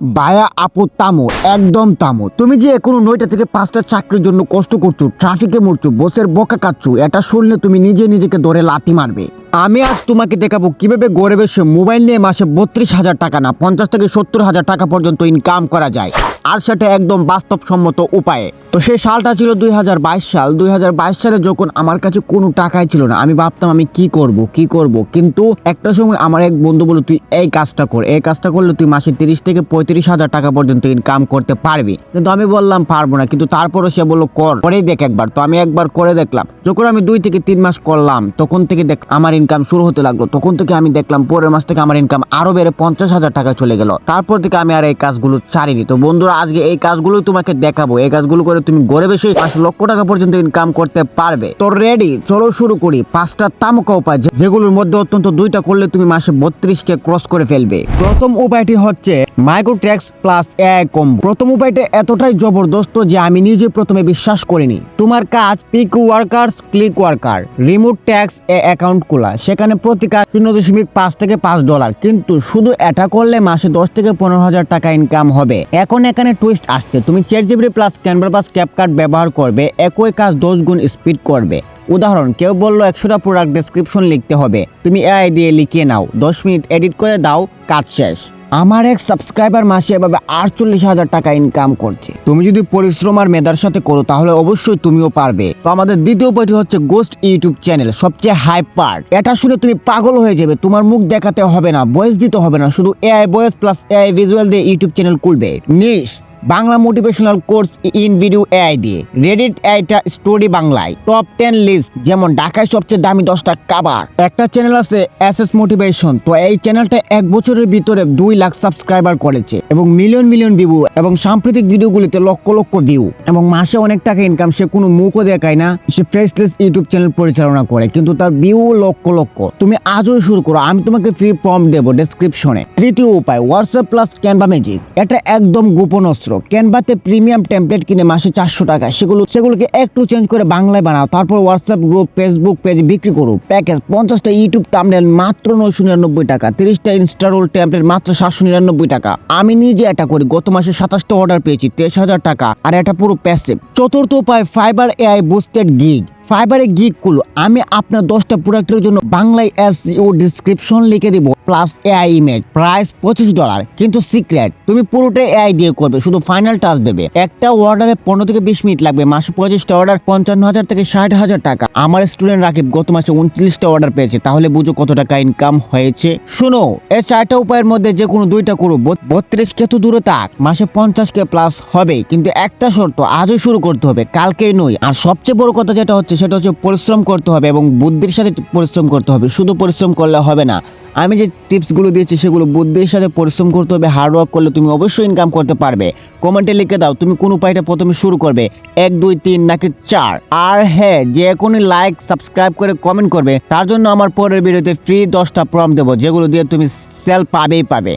বায়া আপু তামো, একদম তামো। তুমি যে কোনো নয়টা থেকে পাঁচটা চাকরির জন্য কষ্ট করছ ট্রাফিকে মরছো বসের বকা কাটছো এটা শুনলে তুমি নিজে নিজেকে ধরে লাথি মারবে। আমি আজ তোমাকে দেখাবো কীভাবে গড়ে বসে মোবাইল নিয়ে মাসে বত্রিশ হাজার টাকা না, পঞ্চাশ থেকে সত্তর হাজার টাকা পর্যন্ত ইনকাম করা যায়। আর সেটা একদম বাস্তবসম্মত উপায়ে। তো সেই সালটা ছিল দুই হাজার বাইশ সাল। দুই সালে যখন আমার কাছে কোনো টাকাই ছিল না, আমি ভাবতাম আমি কি করব কি করব। কিন্তু একটা সময় আমার এক বন্ধু বলল, তুই এই কাজটা কর, এই কাজটা করলে তুই মাসে তিরিশ থেকে পঁয়ত্রিশ হাজার টাকা পর্যন্ত ইনকাম করতে পারবি। কিন্তু আমি বললাম, পারব না। কিন্তু তারপরও সে বলল, কর। করেই দেখ একবার। তো আমি একবার করে দেখলাম। যখন আমি দুই থেকে তিন মাস করলাম, তখন থেকে দেখ আমার ইনকাম শুরু হতে লাগল। তখন থেকে আমি দেখলাম, পরের মাস থেকে আমার ইনকাম আরও বেড়ে পঞ্চাশ হাজার টাকা চলে গেল। তারপর থেকে আমি আর এই কাজগুলো ছাড়িনি। তো বন্ধুরা আজকে এই কাজগুলো তোমাকে দেখাবো। এই কাজগুলো করে তুমি গড়ে বেশি পাঁচ লক্ষ টাকা পর্যন্ত ইনকাম করতে পারবে। তো রেডি চলো শুরু করি। পাঁচটা তামকা উপায় যেগুলোর মধ্যে অত্যন্ত দুইটা করলে তুমি মাসে বত্রিশ কে ক্রস করে ফেলবে। প্রথম উপায়টি হচ্ছে মাইক্রোট্যাক্স প্লাস এআই কম্বো। প্রথম উপায়টা এতটাই জবরদস্ত যে আমি নিজে প্রথমে বিশ্বাস করিনি। তোমার কাজ pick workers click worker remote tasks এ অ্যাকাউন্ট খোলা। সেখানে প্রতি কাজ শূন্য দশমিক পাঁচ থেকে পাঁচ ডলার কিন্তু শুধু এটা করলে মাসে দশ থেকে পনেরো হাজার টাকা ইনকাম হবে। এখন এখানে টুইস্ট আসছে। তুমি চেয়ার জিবি প্লাস ক্যানভা প্লাস ক্যাপকার্ট ব্যবহার করবে, একই কাজ দশ গুণ স্পিড করবে। উদাহরণ, কেউ বলল একশোটা প্রোডাক্ট ডেসক্রিপশন লিখতে হবে। তুমি এআই দিয়ে লিখিয়ে নাও। দশ মিনিট এডিট করে দাও, কাজ শেষ। আমার এক সাবস্ক্রাইবার মাসে এভাবে আটচল্লিশ হাজার টাকা ইনকাম করছে। তুমি যদি পরিশ্রম আর মেধার সাথে করো, তাহলে অবশ্যই তুমিও পারবে। তো আমাদের দ্বিতীয় উপায়টি হচ্ছে গোস্ট ইউটিউব চ্যানেল সবচেয়ে হাই পার্ট এটা শুনে তুমি পাগল হয়ে যাবে, তোমার মুখ দেখাতে হবে না ভয়েস দিতে হবে না, শুধু AI voice plus AI visual দিয়ে ইউটিউব চ্যানেল খুলবে। Niche. Bangla motivational course in video AI দিয়ে। রেডিট এআইটা স্টোরি বাংলায়। টপ টেন লিস্ট যেমন ঢাকায় সবচেয়ে দামি দশটা কাবার একটা চ্যানেল আছে এস এস মোটিভেশন তো এই চ্যানেলটা এক বছরের ভিতরে দুই লাখ সাবস্ক্রাইবার করেছে এবং মিলিয়ন মিলিয়ন ভিউ এবং সাম্প্রতিক ভিডিওগুলিতে লক্ষ লক্ষ ভিউ এবং মাসে অনেক টাকা ইনকাম সে কোনো মুখও দেখায় না, সে ফেসলেস ইউটিউব চ্যানেল পরিচালনা করে, কিন্তু তার ভিউ লক্ষ লক্ষ। তুমি আজও শুরু করো, আমি তোমাকে ফ্রি ফর্ম দেবো ডেসক্রিপশনে তৃতীয় উপায় হোয়াটসঅ্যাপ প্লাস ক্যানভা ম্যাজিক এটা একদম গোপন অস্ত্র। ক্যানভাতে প্রিমিয়াম টেমপ্লেট কিনে মাসে চারশো টাকা। সেগুলো সেগুলোকে একটু চেঞ্জ করে বাংলায় বানাও। তারপর হোয়াটসঅ্যাপ গ্রুপ ফেসবুক পেজ বিক্রি করো। প্যাকেজ পঞ্চাশটা ইউটিউব তামনেল মাত্র নয়শো নিরানব্বই টাকা। তিরিশটা ইনস্টারোল টেমপ্লেট মাত্র সাতশো নিরানব্বই টাকা। আমি নিজে এটা করি। গত মাসে সাতাশটা অর্ডার পেয়েছি, তেইশ হাজার টাকা। আর এটা পুরো প্যাসিভ চতুর্থ উপায় ফাইবার এআই বুস্টেড গিগ ফাইবারে গিগগুলো আমি আপনার দশটা প্রোডাক্টের জন্য বাংলায় এসইও ডিসক্রিপশন লিখে দিব প্লাস এআই ইমেজ প্রাইস পঁচিশ ডলার কিন্তু সিক্রেট তুমি পুরোটা এআই দিয়ে করবে, শুধু ফাইনাল টাচ দেবে। একটা অর্ডারে পনেরো থেকে বিশ মিনিট লাগবে, মাসে পঁচিশটা অর্ডার পঞ্চান্ন হাজার থেকে ষাট হাজার টাকা। আমার স্টুডেন্ট রাকিব গত মাসে উনত্রিশটা অর্ডার পেয়েছে, তাহলে বুঝো কত টাকা ইনকাম হয়েছে। শোনো, এই চারটা উপায়ের মধ্যে যে কোনো দুইটা করো বত্রিশ কে তো দূরে থাক, মাসে পঞ্চাশ কে প্লাস হবে কিন্তু একটা শর্ত, আজই শুরু করতে হবে, কালকেই নয়। আর সবচেয়ে বড় কথা যেটা হচ্ছে সেটা হচ্ছে পরিশ্রম করতে হবে এবং বুদ্ধির সাথে পরিশ্রম করতে হবে। শুধু পরিশ্রম করলে হবে না। আমি যে টিপসগুলো দিয়েছি সেগুলো বুদ্ধির সাথে পরিশ্রম করতে হবে হার্ড ওয়ার্ক করলে তুমি অবশ্যই ইনকাম করতে পারবে। কমেন্টে লিখে দাও, তুমি কোন উপায়টা প্রথমে শুরু করবে? এক, দুই, তিন নাকি চার? আর হ্যাঁ যে কোনো লাইক সাবস্ক্রাইব করে কমেন্ট করবে, তার জন্য আমার পরের ভিডিওতে ফ্রি দশটা প্রম দেবো, যেগুলো দিয়ে তুমি সেল পাবেই পাবে।